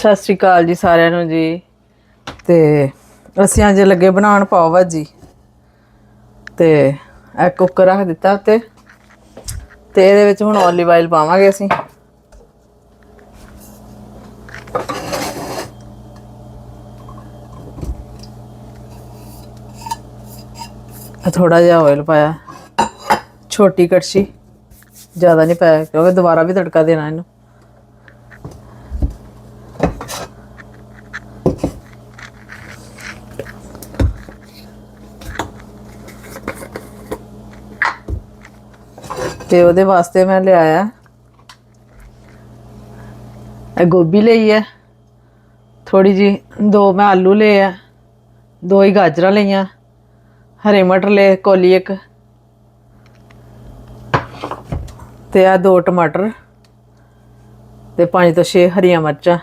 ਸਤਿ ਸ਼੍ਰੀ ਅਕਾਲ ਜੀ ਸਾਰਿਆਂ ਨੂੰ ਜੀ। ਤੇ ਅਸੀਂ ਅੱਜ ਲੱਗੇ ਬਣਾਉਣ ਪਾਓ ਭਾਜੀ। ਤੇ ਇਹ ਕੁੱਕਰ ਰੱਖ ਦਿੱਤਾ ਉੱਤੇ। ਤੇ ਇਹਦੇ ਵਿੱਚ ਹੁਣ ਓਲੀਵ ਆਇਲ ਪਾਵਾਂਗੇ ਅਸੀਂ। ਥੋੜਾ ਜਿਹਾ ਆਇਲ ਪਾਇਆ। ਛੋਟੀ ਕੜਛੀ। ਜ਼ਿਆਦਾ ਨਹੀਂ ਪਾਇਆ, ਕਿਉਂਕਿ ਦੁਬਾਰਾ ਵੀ ਤੜਕਾ ਦੇਣਾ ਇਹਨੂੰ। ਤੇ ਉਹਦੇ ਵਾਸਤੇ ਮੈਂ ਲਿਆਇਆ। ਇਹ ਗੋਭੀ ਲਈ ਹੈ। ਥੋੜੀ ਜੀ ਦੋ ਮੈਂ ਆਲੂ ਲਏ ਆ, ਦੋ ਹੀ ਗਾਜਰਾਂ ਲਈਆਂ, ਹਰੇ ਮਟਰ ਲਏ, ਕੋਲੀ ਇੱਕ। ਤੇ ਆ ਦੋ ਟਮਾਟਰ ਤੇ ਪੰਜ ਤੋਂ ਛੇ ਹਰੀਆਂ ਮਿਰਚਾਂ।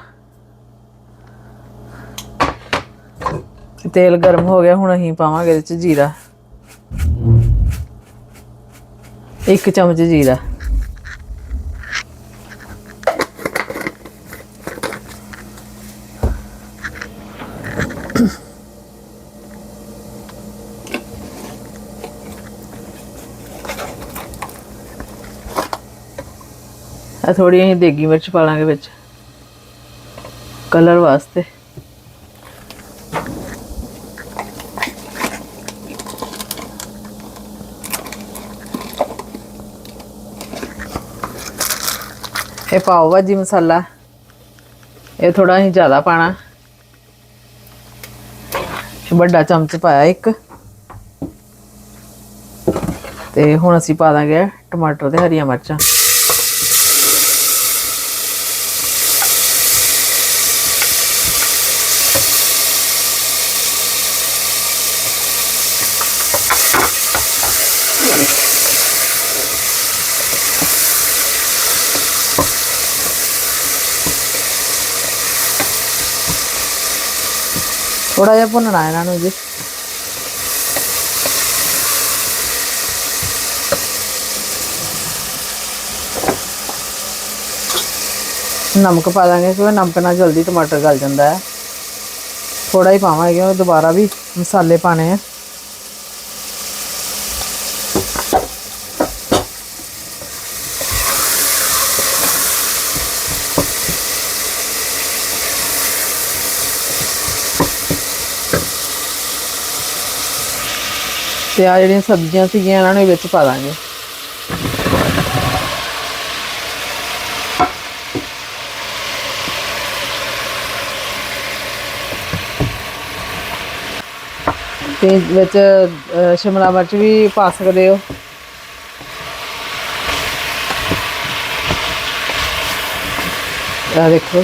ਤੇਲ ਗਰਮ ਹੋ ਗਿਆ, ਹੁਣ ਅਸੀਂ ਪਾਵਾਂਗੇ ਇਹਦੇ ਚ ਜੀਰਾ। ਇੱਕ ਚਮਚ ਜੀਰਾ। ਆ ਥੋੜੀ ਅਸੀਂ ਦੇਗੀ ਮਿਰਚ ਪਾ ਲਾਂਗੇ ਵਿੱਚ। ਕਲਰ ਵਾਸਤੇ। ਇਹ ਪਾਓ ਭਾਜੀ ਮਸਾਲਾ। ਇਹ ਥੋੜਾ ਹੀ ਜ਼ਿਆਦਾ ਪਾਣਾ। ਵੱਡਾ ਚਮਚ ਪਾਇਆ ਇੱਕ। ਤੇ ਹੁਣ ਅਸੀਂ ਪਾ ਦਾਂਗੇ ਟਮਾਟਰ ਤੇ ਹਰੀਆਂ ਮਿਰਚਾਂ। ਥੋੜਾ ਜਿਹਾ ਭੁੰਨਣਾ ਇਹਨਾਂ ਨੂੰ ਜੀ। ਨਮਕ ਪਾ ਦਾਂਗੇ ਕਿਉਂਕਿ ਨਮਕ ਨਾਲ ਜਲਦੀ ਟਮਾਟਰ ਗਲ ਜਾਂਦਾ ਹੈ। ਥੋੜਾ ਹੀ ਪਾਵਾਂਗੇ ਕਿਉਂਕਿ ਦੁਬਾਰਾ ਵੀ ਮਸਾਲੇ ਪਾਣੇ ਆ। ਤੇ ਆ ਜਿਹੜੀਆਂ ਸਬਜ਼ੀਆਂ ਸੀਗੀਆਂ, ਇਹਨਾਂ ਨੂੰ ਵਿੱਚ ਪਾ ਦਾਂਗੇ। ਤੇ ਵਿੱਚ ਸ਼ਿਮਲਾ ਮਿਰਚ ਵੀ ਪਾ ਸਕਦੇ ਹੋ। ਆ ਦੇਖੋ।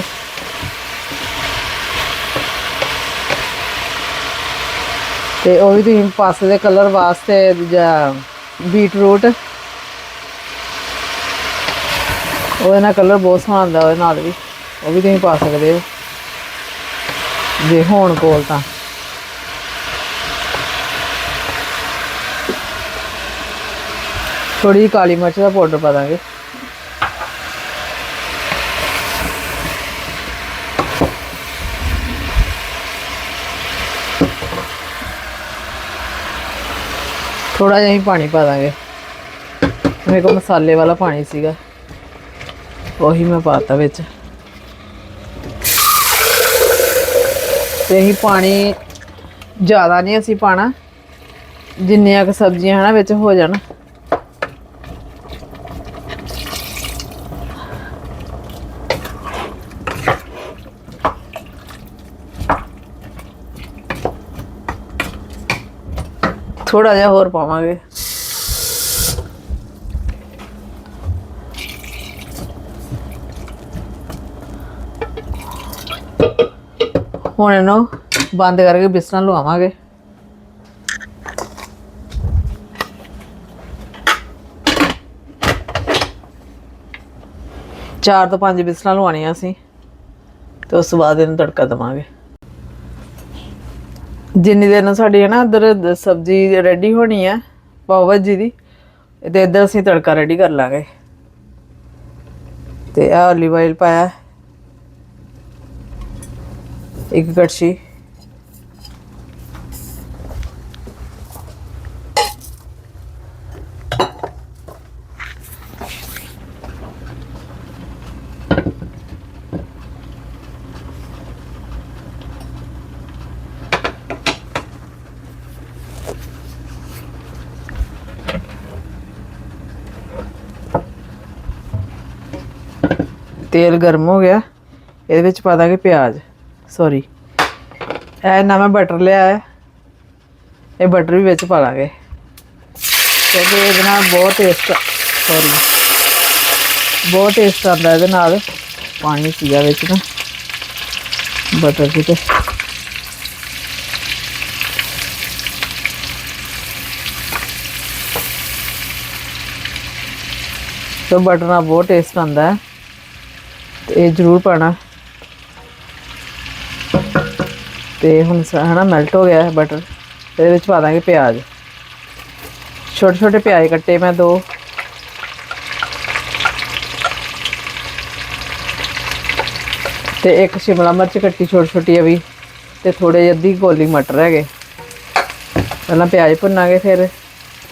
ਤੇ ਉਹ ਵੀ ਤੁਸੀਂ ਪਾਸੇ ਦੇ ਕਲਰ ਵਾਸਤੇ ਦੂਜਾ ਬੀਟਰੂਟ ਉਹਦੇ ਨਾਲ ਕਲਰ ਬਹੁਤ ਸੋਹਣਾ ਆਉਂਦਾ ਉਹਦੇ ਨਾਲ ਵੀ। ਉਹ ਵੀ ਤੁਸੀਂ ਪਾ ਸਕਦੇ ਹੋ। ਜੇ ਹੋਣ ਕੋਲ ਤਾਂ। ਥੋੜੀ ਜਿਹੀ ਕਾਲੀ ਮਿਰਚ ਦਾ ਪਾਊਡਰ ਪਾ ਦਾਂਗੇ। ਥੋੜਾ ਜਿਹਾ ਹੀ ਪਾਣੀ ਪਾ ਦਾਂਗੇ। ਮੇਰੇ ਕੋਲ ਮਸਾਲੇ ਵਾਲਾ ਪਾਣੀ ਸੀਗਾ। ਉਹੀ ਮੈਂ ਪਾਤਾ ਵਿੱਚ। ਤੇ ਹੀ ਪਾਣੀ ਜ਼ਿਆਦਾ ਨਹੀਂ ਅਸੀਂ ਪਾਣਾ। ਜਿੰਨੀਆਂ ਕੁ ਸਬਜ਼ੀਆਂ ਹਨਾ ਵਿੱਚ ਹੋ ਜਾਣ। ਥੋੜਾ ਜਿਹਾ ਹੋਰ ਪਾਵਾਂਗੇ। ਹੁਣ ਇਹਨੂੰ ਬੰਦ ਕਰਕੇ ਬਿਸਰਾਂ ਲਵਾਵਾਂਗੇ। ਚਾਰ ਤੋਂ ਪੰਜ ਬਿਸਰਾਂ ਲਵਾਉਣੀਆਂ ਅਸੀਂ ਤੇ ਉਸ ਤੋਂ ਬਾਅਦ ਇਹਨੂੰ ਤੜਕਾ ਦਵਾਂਗੇ। ਜਿੰਨੀ ਦੇਰ ਨੂੰ ਸਾਡੀ ਹੈ ਨਾ ਇੱਧਰ ਸਬਜ਼ੀ ਰੈਡੀ ਹੋਣੀ ਹੈ ਪਾਓ ਭਾਜੀ ਦੀ, ਤੇ ਇੱਧਰ ਅਸੀਂ ਤੜਕਾ ਰੈਡੀ ਕਰ ਲਾਂਗੇ। ਤੇ ਆ olive oil ਪਾਇਆ। ਇੱਕ ਕੜਛੀ। ਤੇਲ ਗਰਮ ਹੋ ਗਿਆ। ਇਹਦੇ ਵਿੱਚ ਪਾ ਦਾਂਗੇ ਪਿਆਜ਼। ਸੌਰੀ ਇਹ ਨਾ ਮੈਂ ਬਟਰ ਲਿਆ ਹੈ। ਇਹ ਬਟਰ ਵੀ ਵਿੱਚ ਪਾ ਲਾਂਗੇ। ਕਿਉਂਕਿ ਇਹਦੇ ਨਾਲ ਬਹੁਤ ਟੇਸਟ ਸੌਰੀ ਬਹੁਤ ਟੇਸਟ ਆਉਂਦਾ ਇਹਦੇ ਨਾਲ। ਪਾਣੀ ਸੀਗਾ ਵਿੱਚ ਨਾ। ਬਟਰ ਦੀ ਤੇ। ਸੋ ਬਟਰ ਨਾਲ ਬਹੁਤ ਟੇਸਟ ਆਉਂਦਾ ਹੈ। ਤੇ ਇਹ ਜ਼ਰੂਰ ਪਾਣਾ ਤੇ ਹੁਣ ਸ- ਹਨਾ ਮੈਲਟ ਹੋ ਗਿਆ ਹੈ ਬਟਰ ਇਹਦੇ ਵਿੱਚ ਪਾ ਦਾਂਗੇ ਪਿਆਜ਼। ਛੋਟੇ ਛੋਟੇ ਪਿਆਜ਼ ਕੱਟੇ ਮੈਂ ਦੋ। ਤੇ ਇੱਕ ਸ਼ਿਮਲਾ ਮਿਰਚ ਕੱਟੀ ਛੋਟੀ ਛੋਟੀ ਆ ਵੀ, ਤੇ ਥੋੜੇ ਜਿਹੇ ਅੱਧੀ ਗੋਲੀ ਮਟਰ ਹੈਗੇ। ਪਹਿਲਾਂ ਪਿਆਜ਼ ਭੁੰਨਾਂਗੇ ਫਿਰ,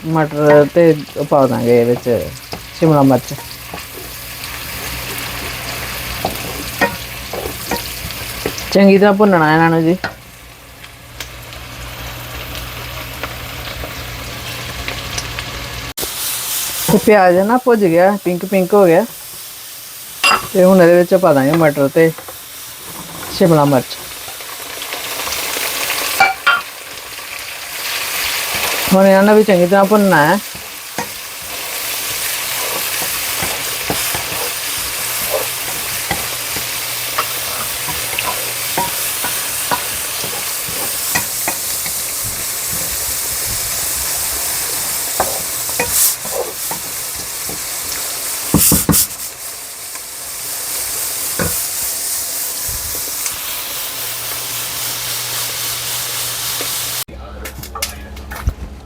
ਮਟਰ ਤੇ ਪਾ ਦਾਂਗੇ ਇਹਦੇ ਵਿੱਚ ਸ਼ਿਮਲਾ ਮਿਰਚ। ਚੰਗੀ ਤਰ੍ਹਾਂ ਭੁੰਨਣਾ ਇਹਨਾਂ ਨੂੰ ਜੀ। ਤੇ ਪਿਆਜ਼ ਨਾ ਭੁੱਜ ਗਿਆ ਪਿੰਕ ਪਿੰਕ ਹੋ ਗਿਆ। ਤੇ ਹੁਣ ਇਹਦੇ ਵਿੱਚ ਪਾ ਦਾਂਗੇ ਮਟਰ ਤੇ ਸ਼ਿਮਲਾ ਮਿਰਚ। ਹੁਣ ਇਹਨਾਂ ਨੂੰ ਵੀ ਚੰਗੀ ਤਰ੍ਹਾਂ ਭੁੰਨਣਾ ਹੈ।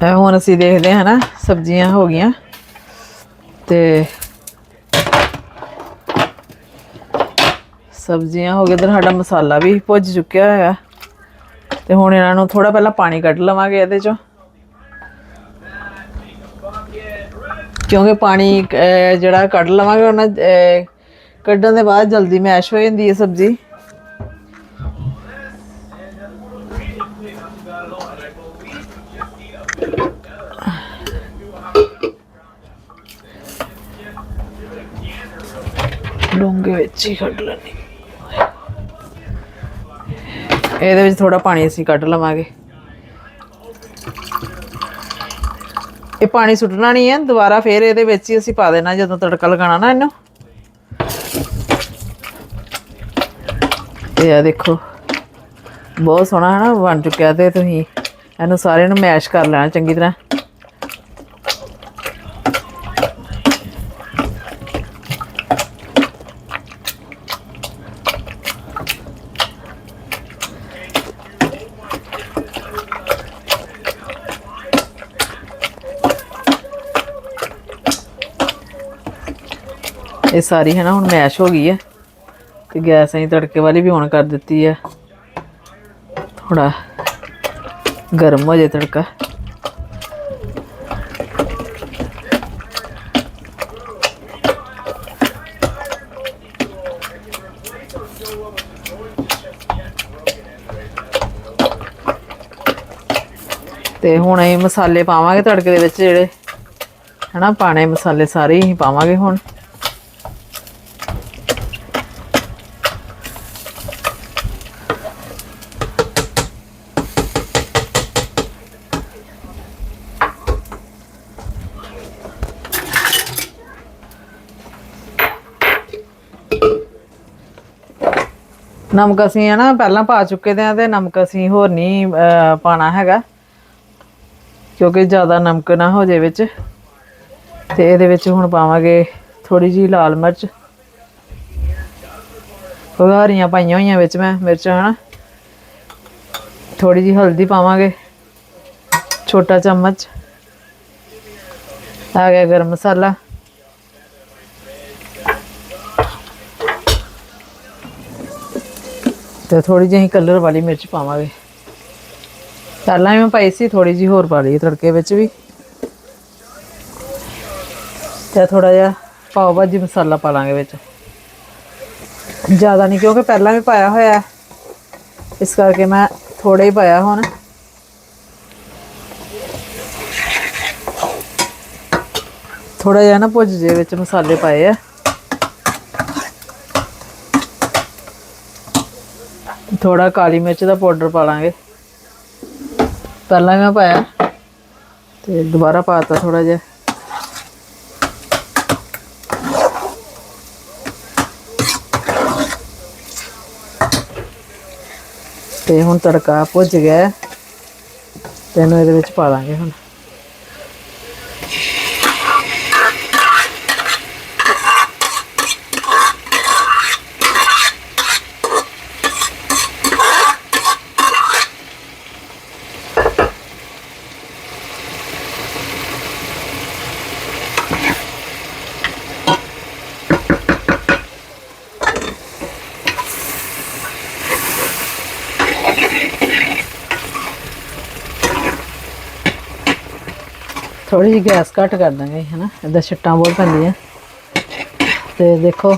ਇਹ ਹੁਣ ਅਸੀਂ ਦੇਖਦੇ ਹਾਂ ਨਾ ਸਬਜ਼ੀਆਂ ਹੋ ਗਈਆਂ। ਤੇ ਸਬਜ਼ੀਆਂ ਹੋ ਗਈਆਂ ਤੇ ਸਾਡਾ ਮਸਾਲਾ ਵੀ ਭੁੱਜ ਚੁੱਕਿਆ ਹੈਗਾ ਤੇ ਹੁਣ ਇਹਨਾਂ ਨੂੰ ਥੋੜਾ ਪਹਿਲਾਂ ਪਾਣੀ ਕੱਢ ਲਵਾਂਗੇ ਇਹਦੇ ਚੋਂ। ਕਿਉਂਕਿ ਪਾਣੀ ਜਿਹੜਾ ਕੱਢ ਲਵਾਂਗੇ, ਉਹਨਾਂ ਕੱਢਣ ਦੇ ਬਾਅਦ ਜਲਦੀ ਮੈਸ਼ ਹੋ ਜਾਂਦੀ ਹੈ ਸਬਜ਼ੀ। ਡੋਂਗੇ ਵਿੱਚ ਹੀ ਕੱਢ ਲੈਣੀ ਇਹਦੇ ਵਿੱਚ ਥੋੜਾ ਪਾਣੀ ਅਸੀਂ ਕੱਢ ਲਵਾਂਗੇ। ਇਹ ਪਾਣੀ ਸੁੱਟਣਾ ਨਹੀਂ ਹੈ, ਦੁਬਾਰਾ ਫੇਰ ਇਹਦੇ ਵਿੱਚ ਹੀ ਅਸੀਂ ਪਾ ਦੇਣਾ, ਜਦੋਂ ਤੜਕਾ ਲਗਾਉਣਾ ਨਾ ਇਹਨੂੰ। ਇਹ ਆ ਦੇਖੋ, ਬਹੁਤ ਸੋਹਣਾ ਹੈ ਨਾ ਬਣ ਚੁੱਕਿਆ ਤੇ ਤੁਸੀਂ ਇਹਨੂੰ ਸਾਰਿਆਂ ਨੂੰ ਮੈਸ਼ ਕਰ ਲੈਣਾ ਚੰਗੀ ਤਰ੍ਹਾਂ। ਇਹ ਸਾਰੀ ਹੈ ਨਾ, ਹੁਣ ਮੈਸ਼ ਹੋ ਗਈ ਹੈ ਤੇ ਗੈਸ ਅਸੀਂ ਤੜਕੇ ਵਾਲੀ ਵੀ ਔਨ ਕਰ ਦਿੱਤੀ ਹੈ ਥੋੜਾ ਗਰਮ ਹੋ ਜਾਏ ਤੜਕਾ। ਤੇ ਹੁਣ ਅਸੀਂ ਮਸਾਲੇ ਪਾਵਾਂਗੇ ਤੜਕੇ ਦੇ ਵਿੱਚ ਜਿਹੜੇ। ਹਨਾ ਪਾਣੇ ਮਸਾਲੇ ਸਾਰੇ ਹੀ ਪਾਵਾਂਗੇ ਹੁਣ। ਨਮਕ ਅਸੀਂ ਹੈ ਨਾ ਪਹਿਲਾਂ ਪਾ ਚੁੱਕੇ ਦੇ ਆ ਤੇ ਨਮਕ ਅਸੀਂ ਹੋਰ ਨਹੀਂ ਅਹ, ਪਾਣਾ ਹੈਗਾ। ਕਿਉਂਕਿ ਜ਼ਿਆਦਾ ਨਮਕ ਨਾ ਹੋ ਜਾਏ ਵਿੱਚ। ਤੇ ਇਹਦੇ ਵਿੱਚ ਹੁਣ ਪਾਵਾਂਗੇ ਥੋੜੀ ਜੀ ਲਾਲ ਮਿਰਚ। ਹਰੀਆਂ ਪਾਈਆਂ ਹੋਈਆਂ ਵਿੱਚ ਮੈਂ ਮਿਰਚ ਹਨਾ। ਥੋੜੀ ਜੀ ਹਲਦੀ ਪਾਵਾਂਗੇ। ਛੋਟਾ ਚਮਚ। ਆ ਗਿਆ ਗਰਮ ਮਸਾਲਾ। ਤੇ ਥੋੜੀ ਜਿਹੀ ਕਲਰ ਵਾਲੀ ਮਿਰਚ ਪਾਵਾਂਗੇ। ਪਹਿਲਾਂ ਹੀ ਮੈਂ ਪਾਈ ਸੀ ਥੋੜੀ ਜਿਹੀ ਹੋਰ ਪਾ ਲਈ ਤੜਕੇ ਵਿੱਚ ਵੀ। ਤੇ ਥੋੜਾ ਜਿਹਾ ਪਾਓ ਭਾਜੀ ਮਸਾਲਾ ਪਾ ਲਾਂਗੇ ਵਿੱਚ। ਜ਼ਿਆਦਾ ਨਹੀਂ, ਕਿਉਂਕਿ ਪਹਿਲਾਂ ਵੀ ਪਾਇਆ ਹੋਇਆ ਇਸ ਕਰਕੇ ਮੈਂ ਥੋੜਾ ਹੀ ਪਾਇਆ ਹੁਣ। ਥੋੜਾ ਜਿਹਾ ਨਾ ਭੁੱਜ ਜੇ ਵਿੱਚ ਮਸਾਲੇ ਪਾਏ ਆ। ਥੋੜਾ ਕਾਲੀ ਮਿਰਚ ਦਾ ਪਾਊਡਰ ਪਾ ਲਾਂਗੇ ਪਹਿਲਾਂ ਹੀ ਮੈਂ ਪਾਇਆ ਤੇ ਦੁਬਾਰਾ ਪਾਤਾ ਥੋੜਾ ਜਿਹਾ। ਤੇ ਹੁਣ ਤੜਕਾ ਭੁੱਜ ਗਿਆ ਹੈ। ਤੇ ਇਹਨੂੰ ਇਹਦੇ ਵਿੱਚ ਪਾ ਦਾਂਗੇ ਹੁਣ। ਥੋੜੀ ਜਿਹੀ ਗੈਸ ਘੱਟ ਕਰ ਦਾਂਗੇ, ਹਨਾ? ਇਹਦਾ ਛਿੱਟਾਂ ਬਹੁਤ ਪੈਂਦੀਆਂ। ਤੇ ਦੇਖੋ,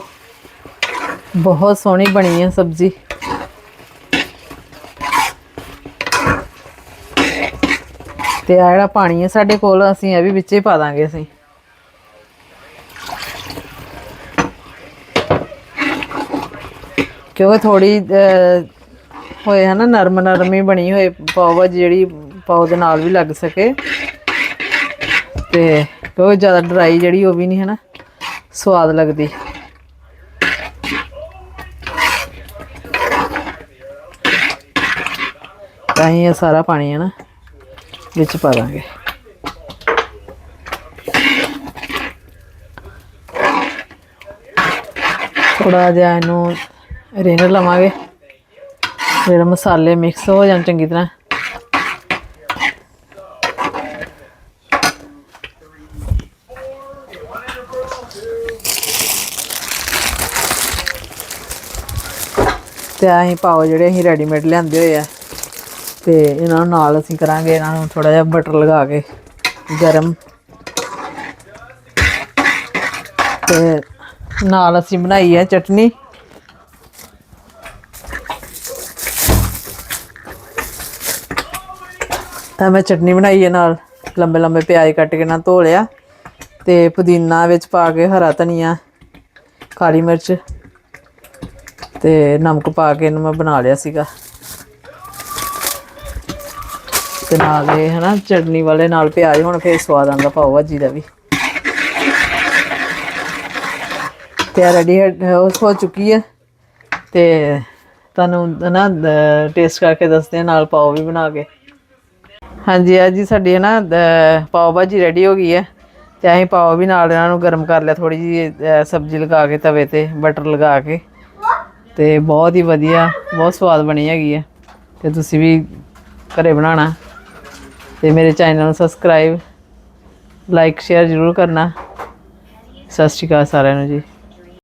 ਬਹੁਤ ਸੋਹਣੀ ਬਣੀ ਹੈ ਸਬਜ਼ੀ। ਤੇ ਆ ਜਿਹੜਾ ਪਾਣੀ ਹੈ ਸਾਡੇ ਕੋਲ, ਅਸੀਂ ਇਹ ਵੀ ਵਿੱਚ ਹੀ ਪਾ ਦਾਂਗੇ ਅਸੀਂ। ਕਿਉਂਕਿ ਥੋੜੀ ਹੋਏ ਹਨਾ ਨਰਮ ਨਰਮ ਹੀ ਬਣੀ ਹੋਏ ਪਾਓ ਭਾਜੀ ਜਿਹੜੀ ਪਾਓ ਦੇ ਨਾਲ ਵੀ ਲੱਗ ਸਕੇ। ਤੇ ਕਿਉਂਕਿ ਜ਼ਿਆਦਾ ਡਰਾਈ ਜਿਹੜੀ ਉਹ ਵੀ ਨਹੀਂ ਹੈ ਨਾ ਸਵਾਦ ਲੱਗਦੀ। ਤਾਂ ਹੀ ਇਹ ਸਾਰਾ ਪਾਣੀ ਹੈ ਨਾ ਵਿੱਚ ਪਾ ਦਾਂਗੇ। ਥੋੜਾ ਜਿਹਾ ਇਹਨੂੰ ਰਿੰਨ ਲਵਾਂਗੇ। ਫਿਰ ਮਸਾਲੇ ਮਿਕਸ ਹੋ ਜਾਣ ਚੰਗੀ ਤਰ੍ਹਾਂ। ਤੇ ਅਸੀਂ ਪਾਓ ਜਿਹੜੇ ਅਸੀਂ ਰੈਡੀਮੇਡ ਲਿਆਂਦੇ ਹੋਏ ਆ। ਤੇ ਇਹਨਾਂ ਨੂੰ ਨਾਲ ਅਸੀਂ ਕਰਾਂਗੇ, ਇਹਨਾਂ ਨੂੰ ਥੋੜਾ ਜਿਹਾ ਬਟਰ ਲਗਾ ਕੇ, ਗਰਮ। ਤੇ ਨਾਲ ਅਸੀਂ ਬਣਾਈ ਹੈ ਚਟਨੀ। ਤਾਂ ਮੈਂ ਚਟਨੀ ਬਣਾਈ ਹੈ ਨਾਲ ਲੰਬੇ ਲੰਬੇ ਪਿਆਜ਼ ਕੱਟ ਕੇ ਨਾਲ ਧੋ ਲਿਆ। ਤੇ ਪੁਦੀਨਾ ਵਿੱਚ ਪਾ ਕੇ ਹਰਾ ਧਨੀਆ, ਕਾਲੀ ਮਿਰਚ ਤੇ ਨਮਕ ਪਾ ਕੇ ਇਹਨੂੰ ਮੈਂ ਬਣਾ ਲਿਆ ਸੀਗਾ। ਤੇ ਨਾਲ ਇਹ ਹਨਾ ਚਟਨੀ ਵਾਲੇ ਨਾਲ ਪਿਆਜ਼, ਹੁਣ ਫੇਰ ਸਵਾਦ ਆਉਂਦਾ ਪਾਓ ਭਾਜੀ ਦਾ ਵੀ। ਤੇ ਰੈਡੀ ਹੋ ਚੁੱਕੀ ਹੈ। ਤੇ ਤੁਹਾਨੂੰ ਨਾ ਟੇਸਟ ਕਰਕੇ ਦੱਸਦੇ ਹਾਂ, ਨਾਲ ਪਾਓ ਵੀ ਬਣਾ ਕੇ। ਹਾਂਜੀ ਆ ਜੀ ਸਾਡੀ ਹੈ ਨਾ ਪਾਓ ਭਾਜੀ ਰੈਡੀ ਹੋ ਗਈ ਹੈ। ਤੇ ਅਸੀਂ ਪਾਓ ਵੀ ਨਾਲ ਇਹਨਾਂ ਨੂੰ ਗਰਮ ਕਰ ਲਿਆ ਥੋੜੀ ਜੀ ਸਬਜ਼ੀ ਲਗਾ ਕੇ ਤਵੇ ਤੇ ਬਟਰ ਲਗਾ ਕੇ। ਤੇ ਬਹੁਤ ਹੀ ਵਧੀਆ, ਬਹੁਤ ਸਵਾਦ ਬਣੀ ਹੈਗੀ ਹੈ ਤੇ ਤੁਸੀਂ ਵੀ ਘਰੇ ਬਣਾਉਣਾ। ਤੇ ਮੇਰੇ ਚੈਨਲ ਨੂੰ ਸਬਸਕ੍ਰਾਈਬ ਲਾਈਕ ਸ਼ੇਅਰ ਜ਼ਰੂਰ ਕਰਨਾ। ਸਤਿ ਸ਼੍ਰੀ ਅਕਾਲ ਸਾਰਿਆਂ ਨੂੰ ਜੀ।